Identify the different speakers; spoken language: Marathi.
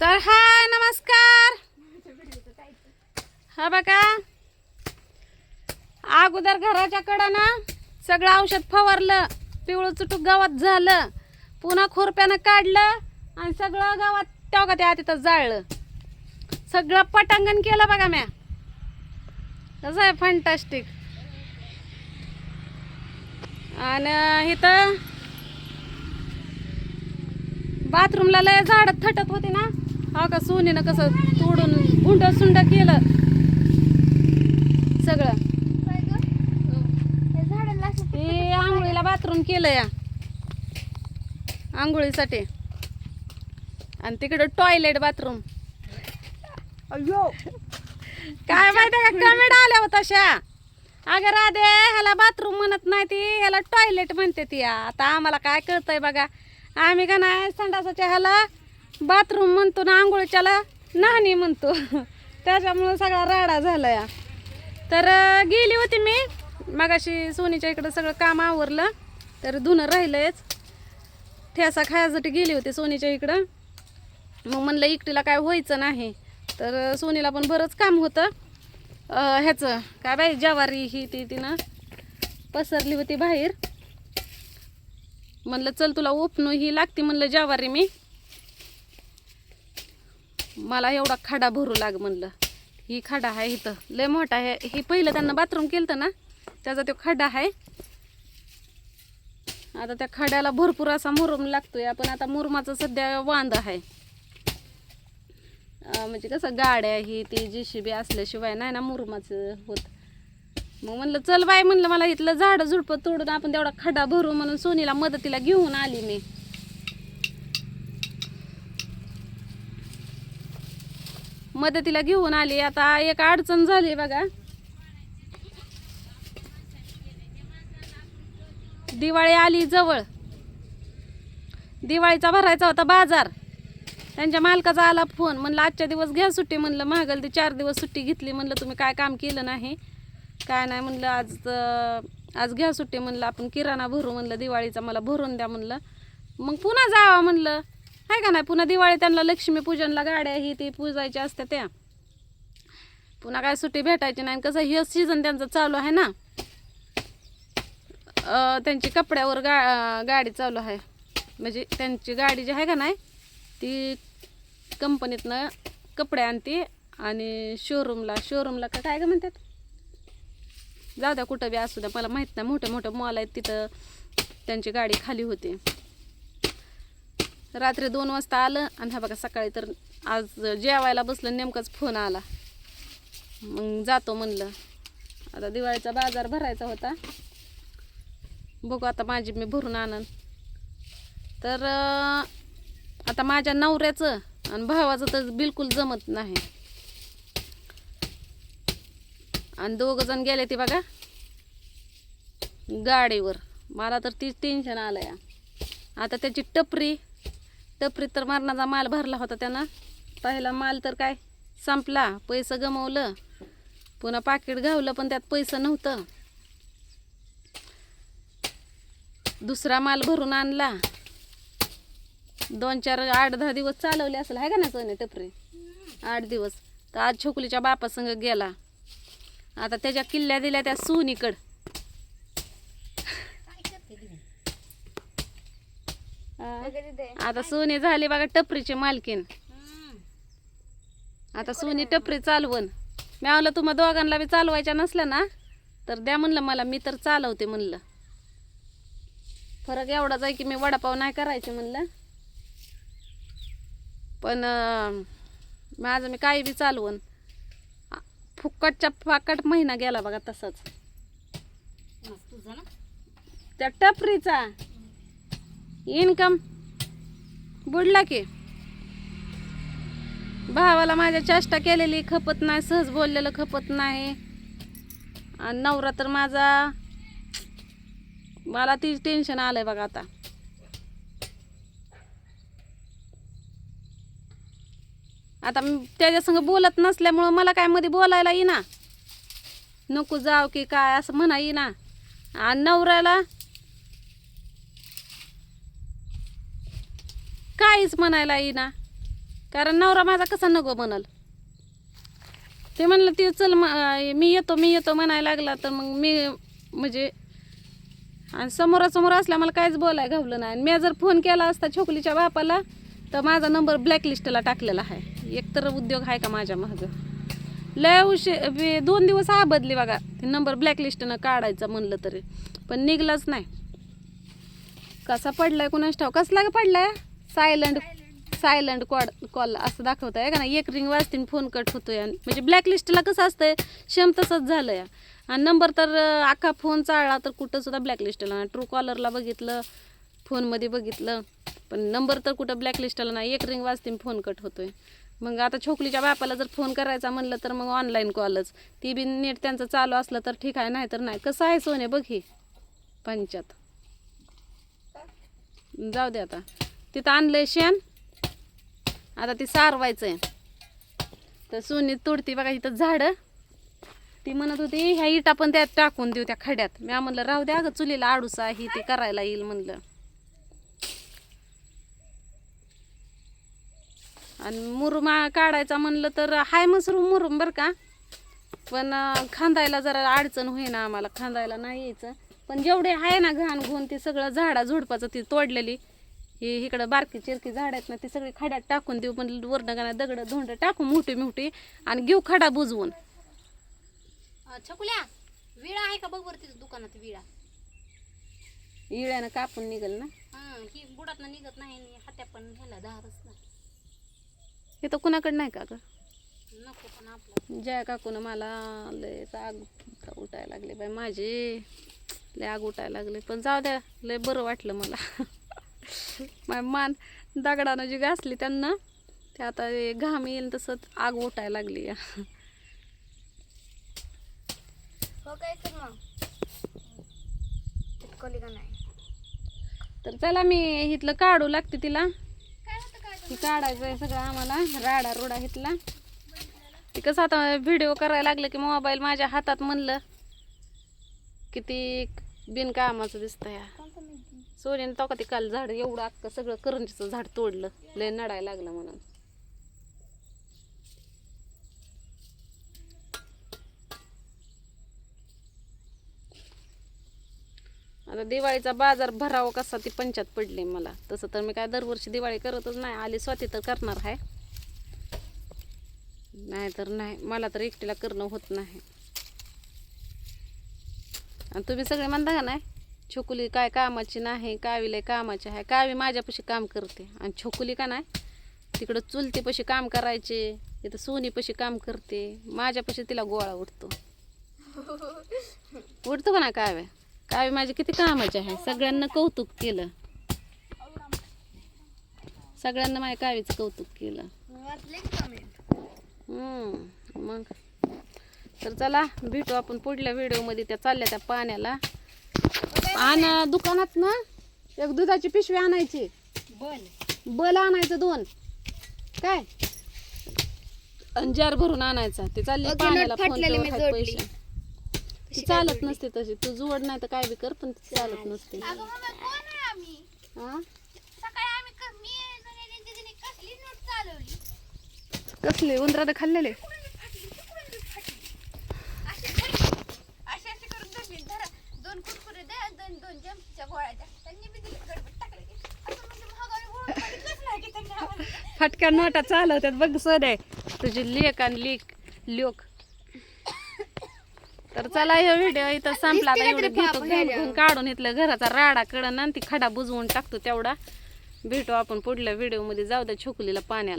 Speaker 1: तर हाय नमस्कार. हा बघा. अगोदर घराच्या ना सगळं औषध फवारलं पिवळं चुटूक गावात झालं पुन्हा खुरप्यानं काढलं आणि सगळं गावात तेव्हा त्या तिथं जाळलं. सगळं पटांगण केलं बघा म्या. कसं आहे फंटास्टिक आणि इथं बाथरूमला लय झाड थटत होते ना. हा का सोनीनं कसं तोडून गुंड सुंड केलं. सगळं.
Speaker 2: हे
Speaker 1: आंघोळीला बाथरूम केलं या. आंघोळीसाठी. आणि तिकडं टॉयलेट बाथरूम
Speaker 2: अयो
Speaker 1: काय माहिती का? कमेंट आल्या होत्या तशा अगं राधे ह्याला बाथरूम म्हणत नाही ती. ह्याला टॉयलेट म्हणते ती आता आम्हाला काय कळतंय बघा. आम्ही का नाही संडासाच्या ह्याला बाथरूम म्हणतो ना आंघोळीच्याला नाहणी म्हणतो. त्याच्यामुळं सगळा राडा झाला या तर गेली होती मी. मगाशी सोनीच्या इकडं सगळं काम आवरलं. तर धुणं राहिलंयच. ठेसा खायसाठी गेली होती सोनीच्या इकडं. मग म्हणलं एकटीला काय व्हायचं नाही. तर सोनीला पण बरंच काम होतं. ह्याचं काय बाई ज्वारी ही ती तिनं पसरली होती बाहेर. म्हणलं चल तुला ओपणं ही लागते म्हणलं ज्वारी मी. मला एवढा खाडा भरू लाग म्हणलं. ही खाडा आहे इथं. लय मोठा आहे. ही पहिलं त्यांना बाथरूम केलं ना त्याचा तो खडा आहे. आता त्या खड्याला भरपूर असा मुरुम लागतोय. पण आता मुरुमाचं सध्या वांद आहे. म्हणजे कसं गाड्या ही ती जी शिबी असल्याशिवाय नाही ना मुरुमाचं होत. मग म्हणलं चल बाय म्हणलं मला इथलं झाडं झुडपं तोडून आपण तेवढा खड्डा भरू म्हणून सोनीला मदतीला घेऊन आली मी. मदतीला घेऊन आली. आता एक अडचण झाली बघा. दिवाळी आली जवळ. दिवाळीचा भरायचा होता बाजार. त्यांच्या मालकाचा आला फोन. म्हणलं आजच्या दिवस घ्या सुट्टी म्हणलं महागल ती चार दिवस सुट्टी घेतली म्हणलं तुम्ही काय काम केलं नाही. काय नाही म्हणलं आज आज घ्या सुट्टी म्हणलं आपण किराणा भरू म्हणलं दिवाळीचा मला भरून द्या म्हणलं. मग पुन्हा जावा म्हणलं. आहे का नाही पुन्हा दिवाळी त्यांना लक्ष्मीपूजनला गाड्या ही ती पूजायच्या असत्या त्या. पुन्हा काय सुट्टी भेटायची नाही कसं हे सीझन त्यांचं चालू आहे ना. त्यांची कपड्यावर गा गाडी चालू आहे. म्हणजे त्यांची गाडी जी आहे का नाही ती कंपनीतनं कपडे आणते आणि शोरूमला शोरूमला का काय का म्हणतात? जाऊ द्या कुठं बी असू द्या. मला माहीत नाही मोठे मोठे मॉल आहेत तिथं. त्यांची गाडी खाली होती. रात्री दोन वाजता आलं आणि हा बघा सकाळी तर आज जेवायला बसलं नेमकाच फोन आला. मग जातो म्हणलं. आता दिवाळीचा बाजार भरायचा होता. बघू आता माझी मी भरून आणन. तर आता माझ्या नवऱ्याचं आणि भावाचं तर बिलकुल जमत नाही. आणि दोघं जण गेले ते बघा. गाडीवर. मला तर तीच टेन्शन आलं या आता त्याची टपरी टपरीत तर मरणाचा माल भरला होता त्यानं. पहिला माल तर काय संपला पैसा गमवलं. पुन्हा पाकिट घावलं पण त्यात पैसा नव्हतं. दुसरा माल भरून आणला. दोन चार आठ दहा दिवस चालवले असेल आहे का ना सोने टपरी? आठ दिवस. तर आज छोकलीच्या बापासंग गेला. आता त्याच्या किल्ल्या दिल्या त्या सोनीकड. आता सोनी झाली बघा टपरीची मालकीन. आता सोनी टपरी चालवण. मी आवलं तुम्हा दोघांना बी चालवायच्या नसल्या ना तर द्या म्हणलं मला मी तर चालवते म्हणलं. फरक एवढाच आहे की मी वडापाव नाही करायचे म्हणलं. पण माझं मी काही बी चालवण. फुकटच्या फाकट महिना गेला बघा तसाच. त्या टपरीचा. इन्कम बुडला की. भावाला माझ्या चेष्टा केलेली खपत नाही सहज बोललेलं खपत नाही. आणि नवरा तर माझा मला तीच टेन्शन आलंय बघा आता. आता त्याच्यासंग बोलत नसल्यामुळं मला काय मध्ये बोलायला येईना. नको जाव की काय असं म्हणा येईना. आणि नवऱ्याला काहीच म्हणायला येईना. कारण नवरा माझा कसा नको म्हणल. ते म्हणलं ते चल मी येतो मी येतो म्हणायला लागला तर मग मी म्हणजे आणि समोरासमोर असल्या मला काहीच बोलाय घावलं नाही. आणि मी जर फोन केला असता छोकलीच्या बापाला तर माझा नंबर ब्लॅकलिस्टला टाकलेला आहे. एकतर उद्योग आहे का माझ्या माझं लय उशीर दोन दिवस आबदली बघा. ते नंबर ब्लॅकलिस्टनं काढायचा म्हणलं तरी. पण निघलाच नाही. कसा पडलाय कुणाच ठाव कसला का पडलाय? सायलंट सायलंट कॉड कॉल असं दाखवत आहे का ना एक रिंग वाजतीन फोन कट होतोय आणि म्हणजे ब्लॅकलिस्टला कसं असतंय? शेम तसंच झालंय. आणि नंबर तर अख्खा फोन चाळला तर कुठं सुद्धा ब्लॅकलिस्टला नाही. ट्रू कॉलरला बघितलं फोनमध्ये बघितलं. पण नंबर तर कुठं ब्लॅकलिस्टला नाही. एक रिंग वाजतीन फोन कट होतोय. मग आता छोकलीच्या बापाला जर फोन करायचा म्हणलं तर मग ऑनलाईन कॉलच ती बी नेट त्यांचं चालू असलं तर ठीक आहे नाही तर नाही. कसं आहे सोने बघ ही. पंचात. जाऊ दे आता. तिथं आणलंय शेण. आता ती सारवायचं आहे तर सोनी तोडती बघा इथं झाडं. ती म्हणत होती ह्या इटा पण त्यात टाकून देऊ त्या खड्यात. मी म्हणलं राहू द्या अगं चुलीला आडूसा ही ती करायला येईल म्हणलं. आणि मुरुमा काढायचा म्हणलं तर हाय मसरूम मुरुम बरं का. पण खांदायला जरा अडचण होईना आम्हाला. खांदायला नाही यायचं. पण जेवढे आहे ना घाण घुण ते सगळं झाडा झुडपाचं ती तोडलेली. ही इकडं बारकी चिरकी झाड आहेत ना ती सगळी खड्यात टाकून देऊ. पण वरनं गाणं दगड धोंड टाकू मोठी मोठी आणि घेऊ खडा बुजवून.
Speaker 3: छकुल्या विळा आहे का? बघ बरं तिथं दुकानात विळा.
Speaker 1: इळ्यानं कापून निघल ना.
Speaker 3: हा बुडात निघत नाही हात्या पण धारच नाही.
Speaker 1: हे तर कुणाकडे नाही का ग?
Speaker 3: नको पण आपलं.
Speaker 1: जया काकून मला लय आग उठायला लागले बाई. माझी लय आग उठायला लागले. पण जाऊ द्या लय बरं वाटलं मला. माझी मान दगडानं जी घासली त्यांना ते आता घाम येईल तसंच आग उठायला लागली या.
Speaker 2: हो काय तर मग? नाही.
Speaker 1: तर चला मी इथलं काढू लागते तिला. हे काढायचं आहे सगळं आम्हाला. राडा रुडा इथला ते कसं आता व्हिडिओ करायला लागलं की मोबाईल माझ्या हातात म्हणलं किती बिनकामाचं दिसतं या. सोन्याने तो का ते काल झाड एवढं अख्खं सगळं करंजीचं झाड तोडलं. लय नडायला लागलं म्हणून. आता दिवाळीचा बाजार भरावा कसा ती पंचात पडले मला. तसं तर मी काय दरवर्षी दिवाळी करतच नाही. आली स्वाती तर करणार आहे. नाही तर नाही. मला तर एकटीला करणं होत नाही. आणि तुम्ही सगळे म्हणता का नाही छोकुली काय कामाची नाही कावी लय कामाची आहे. कावी माझ्यापाशी काम करते. आणि छोकुली का नाही तिकडं चुलतीपाशी काम करायचे इथं सोनीपाशी काम करते. माझ्यापाशी तिला गोळा उठतो उठतो का ना काव्या? काव्य माझी किती कामाची आहे? सगळ्यांना कौतुक केलं. सगळ्यांना माझ्या कावीचं कौतुक केलं. मग. तर चला भेटू आपण पुढल्या व्हिडिओमध्ये त्या चालल्या त्या पाण्याला. आणि दुकानात ना एक दुधाची पिशवी आणायची.
Speaker 3: बल
Speaker 1: बल आणायचं दोन. काय? आणि जार भरून आणायचा. ते चालले पाण्याला फोन. पैसे. ती चालत नसते तशी. तू जोड नाही तर काय बी कर पण ती चालत नसते.
Speaker 2: आहे
Speaker 1: हा?
Speaker 2: कसली नोट चालवली?
Speaker 1: कसले? उंदराने खाल्लेले?
Speaker 2: असं म्हणजे
Speaker 1: नोटा चालवतात. बघ सोने तुझी लेक आणि लेक लोक तर चला हे व्हिडिओ इथं संपला. आता एवढं घेतो घेऊन घेऊन काढून इथलं घराचा राडा कडन आणि ती खडा बुजवून टाकतो. तेवढा भेटू आपण पुढल्या व्हिडिओमध्ये जाऊ द्या छोकलीला पाण्याला.